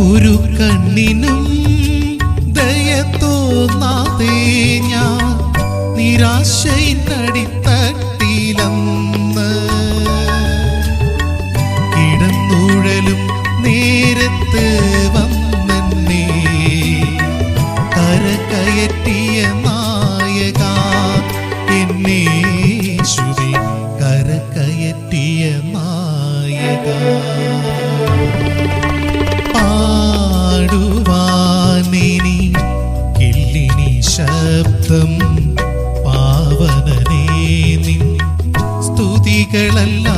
ഒരു കണ്ണിനും ദയ തോന്നാതെ ഞാൻ നിരാശയിനടിത്തട്ടിലെന്ന് കിടന്നുഴലും നേരത്ത് വന്നെന്നെ. കരകയറ്റിയ സ്തുതികളല്ല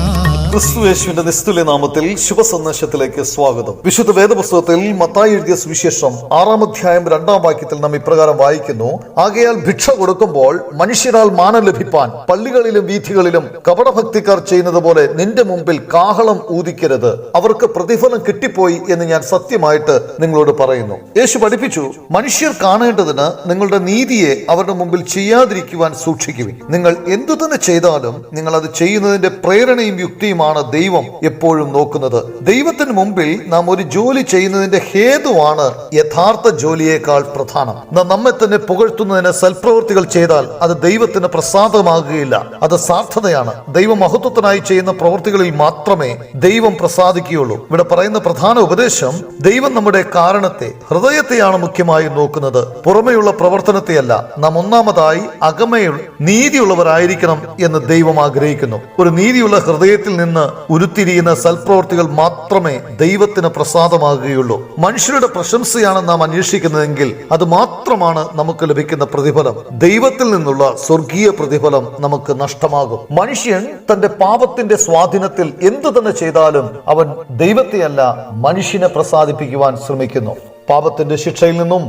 ക്രിസ്തു യേശുവിന്റെ നിസ്തുല്യ നാമത്തിൽ ശുഭസന്ദേശത്തിലേക്ക് സ്വാഗതം. വിശുദ്ധ വേദപുസ്തകത്തിൽ മത്തായി എഴുതിയ സുവിശേഷം ആറാം അധ്യായം രണ്ടാം വാക്യത്തിൽ നാം ഇപ്രകാരം വായിക്കുന്നു. ആകയാൽ ഭിക്ഷ കൊടുക്കുമ്പോൾ മനുഷ്യരാൽ മാനം ലഭിപ്പാൻ പള്ളികളിലും വീഥികളിലും കപടഭക്തിക്കാർ ചെയ്യുന്നത് പോലെ നിന്റെ മുമ്പിൽ കാഹളം ഊതിക്കരുത്. അവർക്ക് പ്രതിഫലം കിട്ടിപ്പോയി എന്ന് ഞാൻ സത്യമായിട്ട് നിങ്ങളോട് പറയുന്നു. യേശു പഠിപ്പിച്ചു മനുഷ്യർ കാണേണ്ടതിന് നിങ്ങളുടെ നീതിയെ അവരുടെ മുമ്പിൽ ചെയ്യാതിരിക്കുവാൻ സൂക്ഷിക്കുവിൻ. നിങ്ങൾ എന്തു തന്നെ ചെയ്താലും നിങ്ങൾ അത് ചെയ്യുന്നതിന്റെ പ്രേരണയും യുക്തിയുമാണ് ദൈവം എപ്പോഴും നോക്കുന്നത്. ദൈവത്തിന് മുമ്പിൽ നാം ഒരു ജോലി ചെയ്യുന്നതിന്റെ ഹേതുവാണ് യഥാർത്ഥ ജോലിയേക്കാൾ പ്രധാനം. നമ്മെ തന്നെ പുകഴ്ത്തുന്നതിന് സൽപ്രവൃത്തികൾ ചെയ്താൽ അത് ദൈവത്തിന് പ്രസാദമാകുകയില്ല. അത് സാർത്ഥതയാണ്. ദൈവമഹത്വത്തിനായി ചെയ്യുന്ന പ്രവൃത്തികളിൽ മാത്രമേ ദൈവം പ്രസാദിക്കുകയുള്ളൂ. ഇവിടെ പറയുന്ന പ്രധാന ഉപദേശം ദൈവം നമ്മുടെ കാരണത്തെ ഹൃദയത്തെയാണ് മുഖ്യമായി നോക്കുന്നത്. പുറമെയുള്ള പ്രവർത്തനത്തെയല്ല നാം ഒന്നാമതായി അകമയുള്ള നീതിയുള്ളവരായിരിക്കണം എന്ന് ദൈവം ആഗ്രഹിക്കുന്നു. ഒരു നീതിയുള്ള ഹൃദയത്തിൽ നിന്ന് ഉരുത്തിരിയുന്ന സൽപ്രവർത്തികൾ മാത്രമേ ദൈവത്തിന് പ്രസാദമാകുകയുള്ളൂ. മനുഷ്യരുടെ പ്രശംസയാണ് നാം അന്വേഷിക്കുന്നതെങ്കിൽ അത് മാത്രമാണ് നമുക്ക് ലഭിക്കുന്ന പ്രതിഫലം. ദൈവത്തിൽ നിന്നുള്ള സ്വർഗീയ പ്രതിഫലം നമുക്ക് നഷ്ടമാകും. മനുഷ്യൻ തന്റെ പാപത്തിന്റെ സ്വാധീനത്തിൽ എന്തു തന്നെ ചെയ്താലും അവൻ ദൈവത്തെയല്ല മനുഷ്യനെ പ്രസാദിപ്പിക്കുവാൻ ശ്രമിക്കുന്നു. പാപത്തിന്റെ ശിക്ഷയിൽ നിന്നും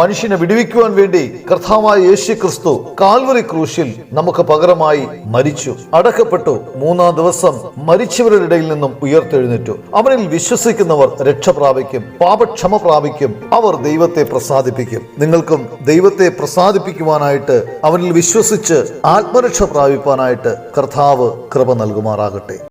മനുഷ്യനെ വിടുവിക്കുവാൻ വേണ്ടി കർത്താവായ യേശു ക്രിസ്തു കാൽവറി ക്രൂശിൽ നമുക്ക് പകരമായി മരിച്ചു. അടക്കപ്പെട്ടു മൂന്നാം ദിവസം മരിച്ചവരുടെ ഇടയിൽ നിന്നും ഉയർത്തെഴുന്നേറ്റു. അവനിൽ വിശ്വസിക്കുന്നവർ രക്ഷ പ്രാപിക്കും പാപക്ഷമ പ്രാപിക്കും അവർ ദൈവത്തെ പ്രസാദിപ്പിക്കും. നിങ്ങൾക്കും ദൈവത്തെ പ്രസാദിപ്പിക്കുവാനായിട്ട് അവനിൽ വിശ്വസിച്ച് ആത്മരക്ഷ പ്രാപിപ്പാനായിട്ട് കർത്താവ് കൃപ നൽകുമാറാകട്ടെ.